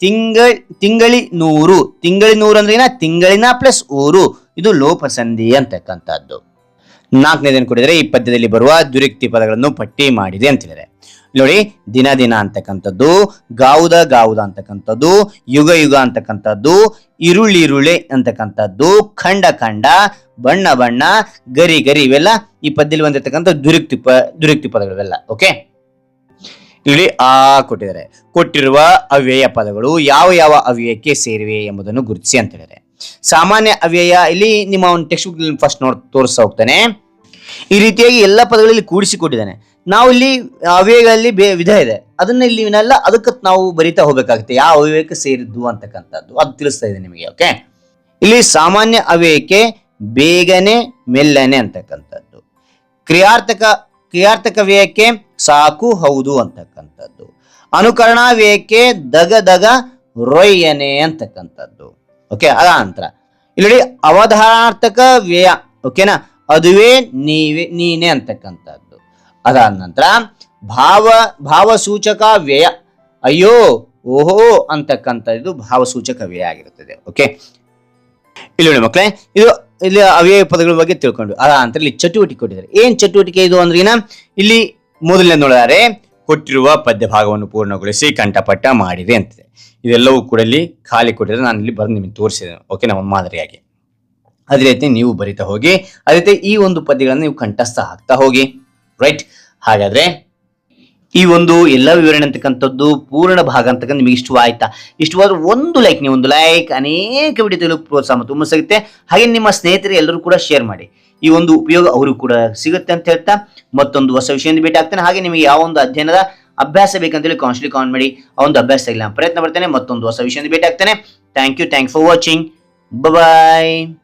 ತಿಂಗಳ, ತಿಂಗಳಿ ನೂರು ತಿಂಗಳಿ ನೂರು ಅಂದ್ರೆ ತಿಂಗಳಿನ ಪ್ಲಸ್ ಊರು, ಇದು ಲೋಪಸಂಧಿ ಅಂತಕ್ಕಂಥದ್ದು. ನಾಲ್ಕನೇದನ್ನು ಕೊಟ್ಟಿದ್ದಾರೆ ಈ ಪದ್ಯದಲ್ಲಿ ಬರುವ ದುರಿಕ್ತಿ ಪದಗಳನ್ನು ಪಟ್ಟಿ ಮಾಡಿದೆ ಅಂತ ಹೇಳಿದರೆ ನೋಡಿ, ದಿನ ದಿನ ಅಂತಕ್ಕಂಥದ್ದು, ಗಾವುದ ಗಾವುದ ಅಂತಕ್ಕಂಥದ್ದು, ಯುಗ ಯುಗ ಅಂತಕ್ಕಂಥದ್ದು, ಇರುಳಿರುಳೆ ಅಂತಕ್ಕಂಥದ್ದು, ಖಂಡ ಖಂಡ, ಬಣ್ಣ ಬಣ್ಣ, ಗರಿ ಗರಿ ಇವೆಲ್ಲ ಈ ಪದ್ಯದಲ್ಲಿ ಬಂದಿರತಕ್ಕಂಥ ದುರಿಕ್ತಿ ಪ ದುರುಕ್ತಿ ಪದಗಳಿವೆಲ್ಲ ಓಕೆ? ಇಲ್ಲಿ ಆ ಕೊಟ್ಟಿದ್ದಾರೆ. ಕೊಟ್ಟಿರುವ ಅವ್ಯಯ ಪದಗಳು ಯಾವ ಯಾವ ಅವ್ಯಯಕ್ಕೆ ಸೇರಿವೆ ಎಂಬುದನ್ನು ಗುರುತಿಸಿ ಅಂತ ಹೇಳಿದ್ದಾರೆ ಸಾಮಾನ್ಯ ಅವ್ಯಯ ಇಲ್ಲಿ ನಿಮ್ಮ ಒಂದು ಟೆಕ್ಸ್ಟ್ ಬುಕ್ ಫಸ್ಟ್ ನೋಡ್, ತೋರಿಸ್ತಾ ಹೋಗ್ತಾನೆ. ಈ ರೀತಿಯಾಗಿ ಎಲ್ಲ ಪದಗಳಲ್ಲಿ ಕೂಡಿಸಿ ಕೊಟ್ಟಿದ್ದಾನೆ ನಾವು ಇಲ್ಲಿ ಅವ್ಯಯಗಳಲ್ಲಿ ಬೇ ವಿಧ ಇದೆ. ಅದನ್ನ ಇಲ್ಲಿ ಇವನ್ನೆಲ್ಲ ಅದಕ್ಕೆ ನಾವು ಬರಿತಾ ಹೋಗ್ಬೇಕಾಗುತ್ತೆ. ಯಾವ ಅವ್ಯಯಕ್ಕೆ ಸೇರಿದ್ದು ಅಂತಕ್ಕಂಥದ್ದು. ಅದು ತಿಳಿಸ್ತಾ ಇದೆ ನಿಮಗೆ ಓಕೆ ಇಲ್ಲಿ ಸಾಮಾನ್ಯ ಅವ್ಯಯಕ್ಕೆ ಬೇಗನೆ, ಮೆಲ್ಲನೆ ಅಂತಕ್ಕಂಥದ್ದು. ಕ್ರಿಯಾರ್ಥಕ ಕ್ರಿಯಾರ್ಥಕ ವ್ಯಯಕ್ಕೆ ಸಾಕು, ಹೌದು ಅಂತಕ್ಕಂಥದ್ದು. ಅನುಕರಣಾ ವ್ಯಯಕ್ಕೆ ದಗ ದಗ, ರೊಯ್ಯನೆ ಅಂತಕ್ಕಂಥದ್ದು. ಓಕೆ ಅದ ನಂತರ. ಇಲ್ಲಿ ಅವಧಾರಾರ್ಥಕ ವ್ಯಯ ಓಕೆನಾ ಅದುವೇ ನೀವೇ, ನೀನೇ ಅಂತಕ್ಕಂಥದ್ದು. ಅದಾದ ನಂತರ ಭಾವ, ಭಾವಸೂಚಕ ವ್ಯಯ. ಅಯ್ಯೋ, ಓಹೋ ಅಂತಕ್ಕಂಥದ್ದು ಭಾವಸೂಚಕ ವ್ಯಯ ಆಗಿರುತ್ತದೆ. ಓಕೆ ಇಲ್ಲಿ ನೋಡಿ ಮಕ್ಕಳೇ, ಇದು ಇಲ್ಲಿ ಅವ್ಯಯ ಪದಗಳ ಬಗ್ಗೆ ತಿಳ್ಕೊಂಡು, ಅದ ಅಂತ ಇಲ್ಲಿ ಚಟುವಟಿಕೆ ಕೊಟ್ಟಿದ್ದಾರೆ. ಏನ್ ಚಟುವಟಿಕೆ ಇದು ಅಂದ್ರಿನ ಇಲ್ಲಿ ಮೊದಲನೇ ನೋಡಿದರೆ, ಕೊಟ್ಟಿರುವ ಪದ್ಯ ಭಾಗವನ್ನು ಪೂರ್ಣಗೊಳಿಸಿ ಕಂಠಪಟ್ಟ ಮಾಡಿದೆ ಅಂತಿದೆ. ಇದೆಲ್ಲವೂ ಕೂಡ ಇಲ್ಲಿ ಖಾಲಿ ಕೊಟ್ಟಿದ್ರೆ ನಾನು ಇಲ್ಲಿ ಬರೆದು ನಿಮಗೆ ತೋರಿಸಿದೆ. ಓಕೆ ನಮ್ಮ ಮಾದರಿಯಾಗಿ. ಅದೇ ರೀತಿ ನೀವು ಬರಿತಾ ಹೋಗಿ, ಅದೇ ರೀತಿ ಈ ಒಂದು ಪದ್ಯಗಳನ್ನು ನೀವು ಕಂಠಸ್ಥ ಹಾಕ್ತಾ ಹೋಗಿ. ರೈಟ್ ಹಾಗಾದ್ರೆ ಈ ಒಂದು ಎಲ್ಲ ವಿವರಣೆ ಅಂತಕ್ಕಂಥದ್ದು ಪೂರ್ಣ ಭಾಗ ಅಂತಕ್ಕಂಥ ನಿಮಗೆ ಇಷ್ಟವಾಯ್ತಾ? ಇಷ್ಟವಾದ್ರೆ ಒಂದು ಲೈಕ್ ನೀವು ಒಂದು ಲೈಕ್ ಅನೇಕ ವಿಡಿಯೋ ತಿಳಿಯಲು ಪ್ರೋತ್ಸಾಹ ತುಂಬ ಸಿಗುತ್ತೆ. ಹಾಗೆ ನಿಮ್ಮ ಸ್ನೇಹಿತರು ಎಲ್ಲರೂ ಕೂಡ ಶೇರ್ ಮಾಡಿ. ಈ ಒಂದು ಉಪಯೋಗ ಅವರು ಕೂಡ ಸಿಗುತ್ತೆ ಅಂತ ಹೇಳ್ತಾ ಮತ್ತೊಂದು ಹೊಸ ವಿಷಯದಿಂದ ಭೇಟಿ ಆಗ್ತಾನೆ. ಹಾಗೆ ನಿಮಗೆ ಯಾವ ಒಂದು ಅಧ್ಯಯನದ ಅಭ್ಯಾಸ ಬೇಕಂತೇಳಿ ಕಾನ್ಸ್ಟ್ಲಿ ಕಾನ್ ಮಾಡಿ. ಆ ಒಂದು ಅಭ್ಯಾಸ ಇಲ್ಲ, ಪ್ರಯತ್ನ ಪಡ್ತೇನೆ. ಮತ್ತೊಂದು ಹೊಸ ವಿಷಯದಿಂದ ಭೇಟಿ ಆಗ್ತಾನೆ. Thank you thank for watching bye